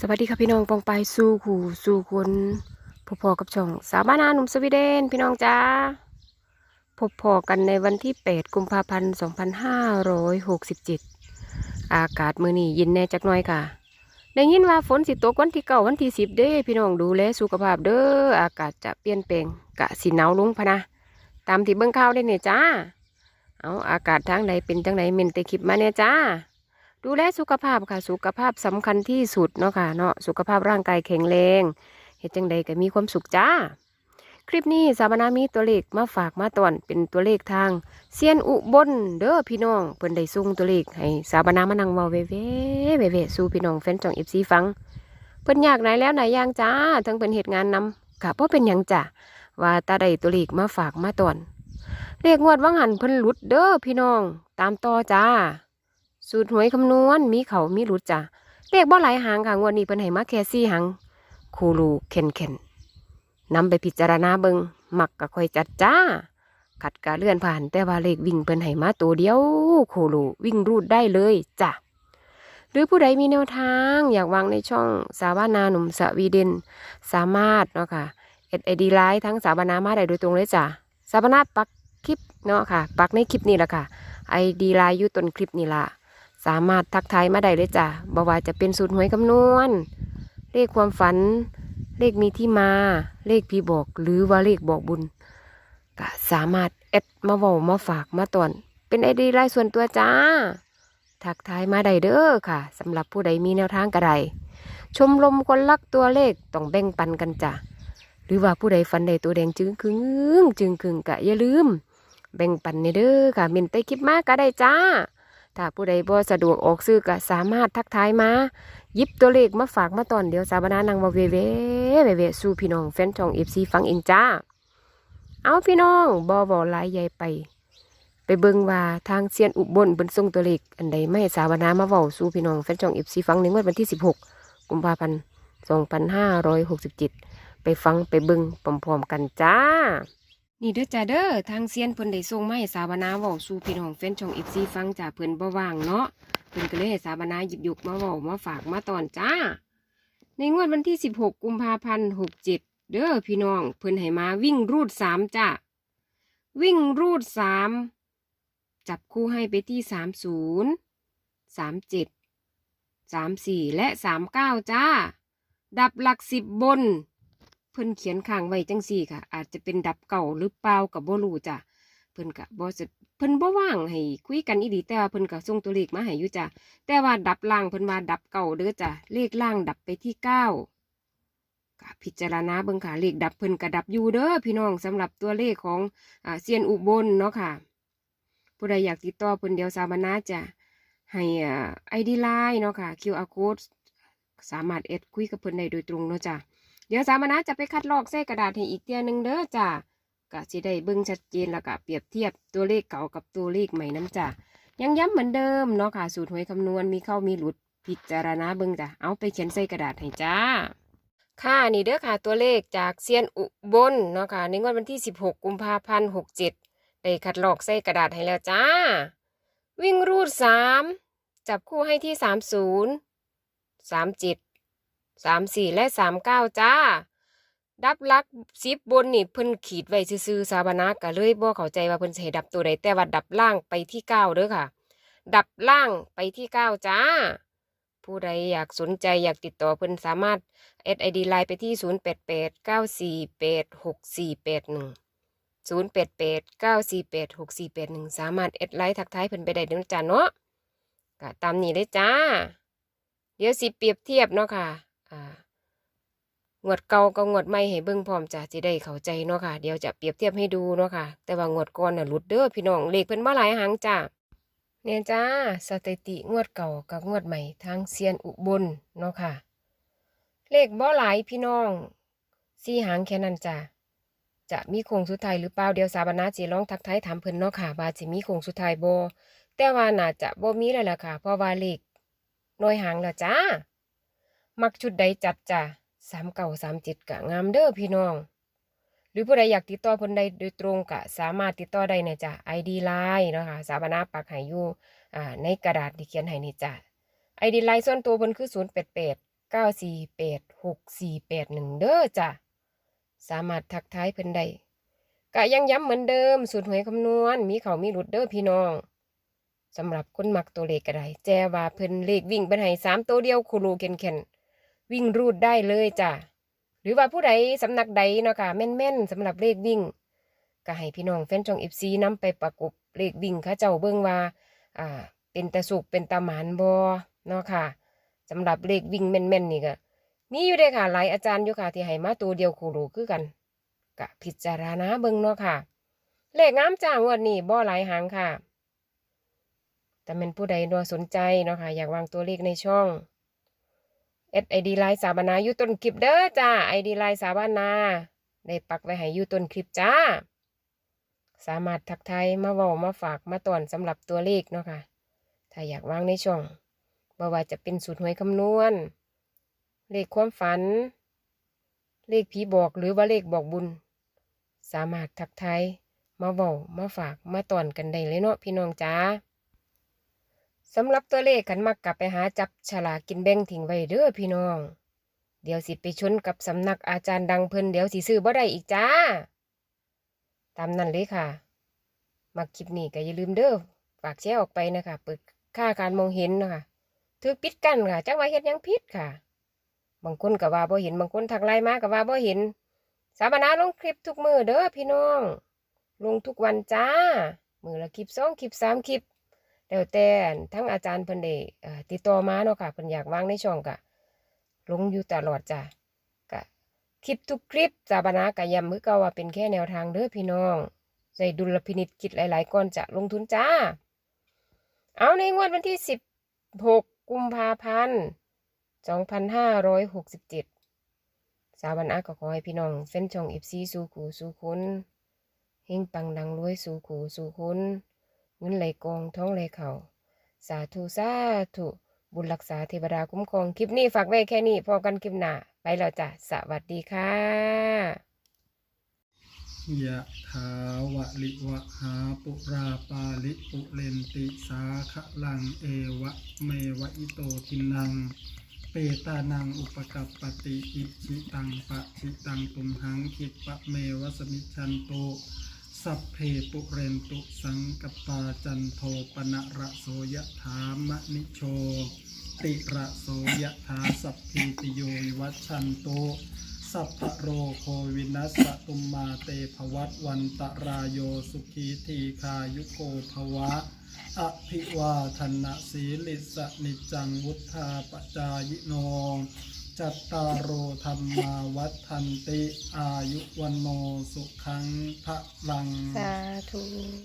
สวัสดีค่ะพี่น้องปองไปสู่ขู่สู่คนพบพอกับช่องสาวบ้านนาหนุ่มสวีเดน พี่น้องจ้าพบพอกันในวันที่ 8 กุมภาพันธ์ 2567 อากาศมือนี้เย็นแน่จักหน่อยค่ะ ได้ยินว่าฝนสิตกวันที่เก้าวันที่สิบเด้พี่น้องดูแลสุขภาพเด้ออากาศจะเปลี่ยนแปลงกะสิหนาวลงพะนะตามที่เบิ่งข่าวได้เนี่ยจ้าเอาอากาศทางใดเป็นจังไหนเมนแต่คลิปมาเนี่ยจ้า ดูแลสุขภาพค่ะ สุขภาพสำคัญที่สุดเนาะค่ะเนาะสุขภาพร่างกายแข็งแรงเฮ็ดจังใดก็มีความสุขจ้า คลิปนี้สาบนามีตัวเลขมาฝากมาตอนเป็นตัวเลขทางเซียนอุบลเด้อพี่น้องเพิ่นได้ส่งตัวเลขให้สาบนามานั่งเว้าเว่ๆเว่ๆสู่พี่น้องแฟนจอง FC ฟังเพิ่นอยากไหนแล้วไหนย่างจ้า ทั้งเป็นเหตุงานนำกะบ่เป็นหยังจ้ะว่าตาได้ตัวเลขมาฝากมาตอนเลขงวดว่างหันเพิ่นหลุดเด้อพี่น้อง ตามต่อจ้า สูตรหวยคำนวณมีเขามีหลุดจ้ะเลขบ่หลายหางค่ะงวดนี้เพิ่นให้มาแค่สี่หางคูรูเข็นเข็นนำไปพิจารณาเบิงหมักก็ค่อยจัดจ้า ขัดกะเลื่อนผ่านแต่ว่าเลขวิ่งเพิ่นให้มาตัวเดียวคูรูวิ่งรูดได้เลยจ้ะหรือผู้ใดมีแนวทางอยากวางในช่องสาวานาหนุ่มสวีเดนสามารถเนาะค่ะเอ็ดไอดีไลน์ทั้งสาวนามาได้โดยตรงเลยจ้ะสาวนาปักคลิปเนาะค่ะ ปักในคลิปนี้แหละค่ะไอดีไลน์อยู่ต้นคลิปนี่ละ สามารถทักทายมาได้เลยจ้ะบ่ว่าจะเป็นสูตรหวยคำนวณ เลขความฝัน เลขมีที่มา เลขพี่บอก หรือว่าเลขบอกบุญ ก็สามารถแอดมาเว้ามาฝากมาตอนเป็นไอดีไลน์ส่วนตัวจ้า ทักทายมาได้เด้อค่ะสำหรับผู้ใดมีแนวทางกระไดชมรมคนรักตัวเลขต้องแบ่งปันกันจ้ะหรือว่าผู้ใดฟันใดตัวแดงจึงคึงจึงคึงกะอย่าลืม แบ่งปันในเด้อค่ะเมนใต้คลิปมากก็ได้จ้า ถ้าผู้ใดบ่สะดวกออกซื้อก็สามารถทักทายมายิบตัวเลขมาฝากมาตอนเดี๋ยวสาบานานังมาเวเวเวเวสู่พี่น้องแฟนช่องเอฟซีฟังเองจ้า เอาพี่น้องบ่บ่ลายใหญ่ไป ไปเบิ่งว่าทางเซียนอุบลบนส่งตัวเลขอันใดไม่สาบานามาเว้าสู่พี่น้องแฟนช่องเอฟซีฟังในวดวันที่ 16 กุมภาพันธ์ 2567 ไปฟังไปเบิ่งพร้อมๆกันจ้า นี่เด้อจ้าเด้อทางเซียนเพิ่นได้ส่งมาให้สาบานาเว้าสู่พี่น้องแฟนช่อง FC ฟังจ้าเพิ่นบ่ว่างเนาะเพิ่นก็เลยให้สาบานาหยิบยกมาเว้ามาฝากมาตอนจ้า ในงวดวันที่ 16 กุมภาพันธ์67 เด้อพี่น้องเพิ่นให้มาวิ่งรูด 3 จ้า วิ่งรูด 3 จับคู่ให้ไปที่ 30 37 34 และ 39 จ้า ดับหลักสิบบน พิ่นเขียนข้างไว้จังสี่ค่ะ อาจจะเป็นดับเก่าหรือเปล่ากับบ่รู้จ้ะเพิ่นกะบ่จะเพิ่นบ่ว่างให้คุยกันอีดีแต่ว่าเพิ่นก็ส่งตัวเลขมาให้อยู่จ้ะแต่ว่าดับล่างเพิ่นว่าดับเก่าเด้อจ้ะเลขล่างดับไปที่เก้าก็พิจารณาเบิ่งค่ะเลขดับเพิ่นก็ดับอยู่เด้อพี่น้องสำหรับตัวเลขของอ่าเซียนอุบลเนาะค่ะผู้ใดอยากติดต่อเพิ่นเดียวสามารถจะให้อ่า ID Line เนาะค่ะ QR code สามารถเอ็ดคุยกับเพิ่นได้โดยตรงเนาะจ้ะ เดี๋ยวสามนาจะไปคัดลอกใส่กระดาษให้อีกเตียหนึงเด้อจ้าก็สิได้เบิ่งชัดเจนแล้วก็เปรียบเทียบตัวเลขเก่ากับตัวเลขใหม่น้ำจ้ายังย้ำเหมือนเดิมเนาะค่ะ สูตรหวยคำนวณมีเข้ามีหลุดพิจารณาเบิ่งจ้ะเอาไปเขียนใส่กระดาษให้จ้าค่ะนี่เด้อค่ะตัวเลขจากเซียนอุบลเนาะค่ะในงวดวันที่ 16 กุมภาพันธ์67 ได้คัดลอกใส่กระดาษให้แล้วจ้า วิ่งรูด 3 จับคู่ให้ที่ 30 37 สามสี่และสามเก้าจ้า ดับลักสิบบนนี่เพิ่นขีดไว้ซื่อๆสาบานะก็เลยบ่เข้าใจว่าเพิ่นสิให้ดับตัวใดแต่ว่าดับล่างไปที่เก้าเด้อค่ะ ดับล่างไปที่เก้าจ้า ผู้ใดอยากสนใจอยากติดต่อเพิ่นสามารถเอดไอดีไลน์ไปที่ศูนย์แปดแปดเก้าสี่แปดหกสี่แปดหนึ่งศูนย์แปดแปดเก้าสี่แปดหกสี่แปดหนึ่งสามารถเอดไลน์ทักทายเพิ่นไปได้เด้อจ้าเนาะก็ตามนี้เลยจ้า เดี๋ยวสิเปรียบเทียบเนาะค่ะ อ่างวดเก่ากับงวดใหม่ให้เบิ่งพร้อมจ้ะสิได้เข้าใจเนาะค่ะ เดี๋ยวจะเปรียบเทียบให้ดูเนาะค่ะ แต่ว่างวดก่อนน่ะหลุดเด้อพี่น้องเลขเพิ่นบ่หลายหางจ้ะเนี่ยจ้าสถิติงวดเก่ากับงวดใหม่ทางเซียนอุบลเนาะค่ะ เลขบ่หลายพี่น้องสี่หางแค่นั้นจ้ะจะมีโค้งสุดท้ายหรือเปล่าเดี๋ยวสาบานาสิลองทักทายถามเพิ่นเนาะค่ะว่าสิมีโค้งสุดท้ายบ่แต่ว่าน่าจะบ่มีแล้วล่ะค่ะ เพราะว่าเลขน้อยหางแล้วจ้า มักชุดใดจัดจ้ะสามเก่าสามเจ็ดกะงามเด้อพี่น้อง หรือผู้ใดอยากติดต่อเพิ่นใดโดยตรงกะสามารถติดต่อได้นะจ้ะ ID Line เนาะค่ะสาบานาปักให้อยู่อ่าในกระดาษที่เขียนให้นี่จ้ะ ID Line ส่วนตัวเพิ่นคือ0 8 8เก้าสี่แปดหกสี่แปดหนึ่งเด้อจ้ะ สามารถทักทายเพิ่นได้กะยังย้ำเหมือนเดิมสูตรหวยคำนวณ มีเขามีหลุดเด้อพี่น้องสำหรับคนมักตัวเลขก็ได้แจว่าเพิ่นเลขวิ่งเป็นให้สามตัวเดียวโคโลเคนเคน วิ่งรูดได้เลยจ้ะหรือว่าผู้ใดสำนักใดเนาะค่ะแม่นๆสำหรับเลขวิ่ง ก็ให้พี่น้องแฟนช่อง FC นำไปประกบเลขวิ่งเขาเจ้าเบิ่งว่าอ่า เป็นตะสุกเป็นตะหมานบ่เนาะค่ะสำหรับเลขวิ่งแม่นๆนี่ก็มีอยู่เด้ค่ะหลายอาจารย์อยู่ค่ะที่ให้มาตัวเดียวโคโลคือกันก็พิจารณาเบิ่งเนาะค่ะ เลขงามจ้างวดนี้บ่หลายหางค่ะแต่เป็นผู้ใดน่าสนใจเนาะค่ะอยากวางตัวเลขในช่อง เอสไอดีไลน์สาบานาอยู่ต้นคลิปเด้อจ้าไอดีไลน์สาบานาได้ปักไว้ให้อยู่ต้นคลิปจ้า สามารถทักทายมาเว้ามาฝากมาตอนสำหรับตัวเลขเนาะค่ะ ถ้าอยากวางในช่องบ่ว่าจะเป็นสูตรหวยคำนวณ เลขความฝัน เลขผีบอกหรือว่าเลขบอกบุญ สามารถทักทายมาเว้ามาฝากมาตอนกันได้เลยเนาะพี่น้องจ้า สำหรับตัวเลขขันมักกลับไปหาจับฉลากกินแบ่งทิ้งไว้เด้อพี่น้อง เดี๋ยวสิไปชนกับสำนักอาจารย์ดังเพิ่นเดี๋ยวสิซื้อบ่ได้อีกจ้า ตามนั้นเลยค่ะ มักคลิปนี้ก็อย่าลืมเด้อฝากแชร์ออกไปนะคะเปิดค่าการมองเห็นนะคะถือปิดกันค่ะจักว่าเฮ็ดยังผิดค่ะ บางคนก็ว่าบ่เห็นบางคนทักไลน์มาก็ว่าบ่เห็น สามนาลงคลิปทุกมือเด้อพี่น้อง ลงทุกวันจ้า มือละคลิปสองคลิปสามคลิป แล้วแต่ทั้งอาจารย์เพิ่นได้ติดต่อมาเนาะค่ะเพิ่นอยากวางในช่องก็ลงอยู่ตลอดจ้ะก็คลิปทุกคลิปสาบนากะย้ำมือเก่าว่าเป็นแค่แนวทางเด้อพี่น้องใส่ดุลพินิจคิดหลายๆก่อนจะลงทุนจ้า เอาในงวดวันที่16กุมภาพันธ์2567สาวันอาก็ขอให้พี่น้องเฟ้นช่องอิฟซีสู่ขูสู่คุณเฮงปังดังรวยสู่ขูสู่คุณ เงินไหลกองท้องไหลเข่าสาธุสาธุบุญรักษาเทวดาคุ้มครองคลิปนี้ฝากไว้แค่นี้พอกันคลิปหน้าไปแล้วจ้ะสวัสดีค่ะยะถาวะลิวะหาปุราปาลิปุเรนติสาคะลังเอวะเมวะอิโตทินัง เปตานังอุปกัปปติอิชิตังปะชิตังตุมหังคิปะเมวะสมิชันโต สัพเพปุเรนตุสังกปาจันโทปนะระโสยะถามะนิโช ติระโสยะถาสัพพิติโยวัชันโตสัพพะโรโควินัสตุมมาเตภวัตวันตรายโยสุขีทีคายุโกภวะ อภิวาทนะสีลิสนิจังวุธาปจายโน จัตตารโอธรรมาวัฒนติ อายุวันโนสุขังพระลัง สาธุ